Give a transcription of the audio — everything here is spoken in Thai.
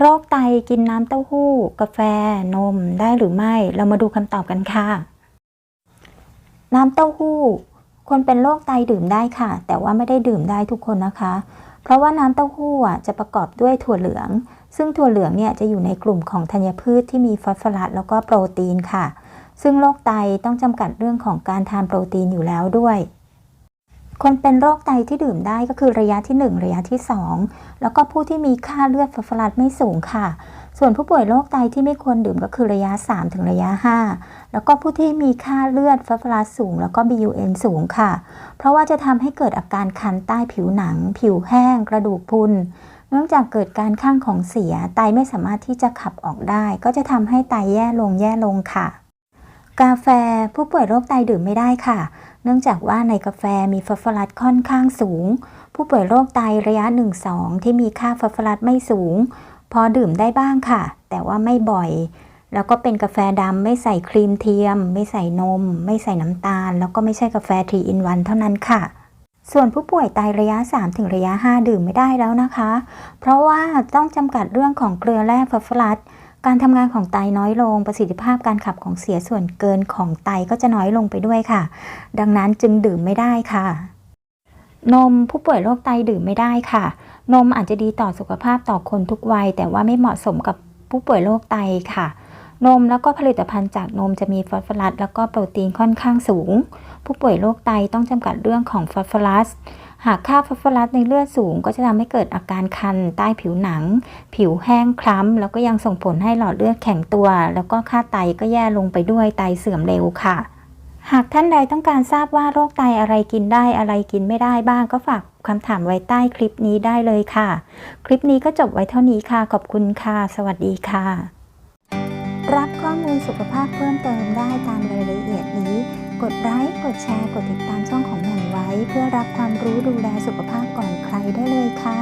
โรคไตกินน้ำเต้าหู้ กาแฟ นมได้หรือไม่ เรามาดูคำตอบกันค่ะ น้ำเต้าหู้ คนเป็นโรคไตดื่มได้ค่ะ แต่ว่าไม่ได้ดื่มได้ทุกคนนะคะ เพราะว่าน้ำเต้าหู้จะประกอบด้วยถั่วเหลือง ซึ่งถั่วเหลืองเนี่ยจะอยู่ในกลุ่มของธัญพืชที่มีฟอสฟอรัสแล้วก็โปรตีนค่ะ ซึ่งโรคไตต้องจำกัดเรื่องของการทานโปรตีนอยู่แล้วด้วย คนเป็นโรคไตที่ดื่มได้ก็คือระยะที่ 1 ระยะที่ 2 แล้วก็ผู้ที่มีค่าเลือดฟอสฟอรัสไม่สูงค่ะ ส่วนผู้ป่วยโรคไตที่ไม่ควรดื่มก็คือระยะ 3 ถึงระยะ 5 แล้วก็ผู้ที่มีค่าเลือดฟอสฟอรัสสูง แล้วก็ BUN สูงค่ะ เพราะว่าจะทำให้เกิดอาการคันใต้ผิวหนัง ผิวแห้ง กระดูกพุนเนื่องจากเกิดการข้างของเสียไตไม่สามารถที่จะขับออกได้ ก็จะทำให้ไตแย่ลงแย่ลงค่ะ กาแฟผู้ป่วยโรคไตดื่มไม่ได้ค่ะ เนื่องจากว่าในกาแฟมีฟอสฟอรัสค่อนข้างสูง ผู้ป่วยโรคไตระยะ 1-2 ที่มีค่าฟอสฟอรัสไม่สูง พอดื่มได้บ้างค่ะ แต่ว่าไม่บ่อย แล้วก็เป็นกาแฟดำไม่ใส่ครีมเทียม ไม่ใส่นม ไม่ใส่น้ำตาล แล้วก็ไม่ใช่กาแฟ3 in 1เท่านั้นค่ะส่วนผู้ป่วยไตระยะ 3 ถึงระยะ 5 ดื่มไม่ได้แล้วนะคะ เพราะว่าต้องจำกัดเรื่องของเกลือแร่ฟอสฟอรัส การทำงานของไตน้อยลง ประสิทธิภาพการขับของเสียส่วนเกินของไตก็จะน้อยลงไปด้วยค่ะ ดังนั้นจึงดื่มไม่ได้ค่ะ นมผู้ป่วยโรคไตดื่มไม่ได้ค่ะ นมอาจจะดีต่อสุขภาพต่อคนทุกวัย แต่ว่าไม่เหมาะสมกับผู้ป่วยโรคไตค่ะ นมแล้วก็ผลิตภัณฑ์จากนมจะมีฟอสฟอรัสแล้วก็โปรตีนค่อนข้างสูง ผู้ป่วยโรคไตต้องจำกัดเรื่องของฟอสฟอรัส หากค่าฟอสฟอรัสในเลือดสูง ก็จะทำให้เกิดอาการคันใต้ผิวหนัง ผิวแห้งคล้ำ แล้วก็ยังส่งผลให้หลอดเลือดแข็งตัว แล้วก็ค่าไตก็แย่ลงไปด้วยไตเสื่อมเร็วค่ะ หากท่านใดต้องการทราบว่าโรคไตอะไรกินได้อะไรกินไม่ได้บ้างก็ฝากคำถามไว้ใต้คลิปนี้ได้เลยค่ะ คลิปนี้ก็จบไว้เท่านี้ค่ะ ขอบคุณค่ะ สวัสดีค่ะ รับข้อมูลสุขภาพเพิ่มเติมได้ตามรายละเอียดนี้ กดไลค์ กดแชร์ กดติดตามช่องของแหม่มไว้ เพื่อรับความรู้ดูแลสุขภาพก่อนใครได้เลยค่ะ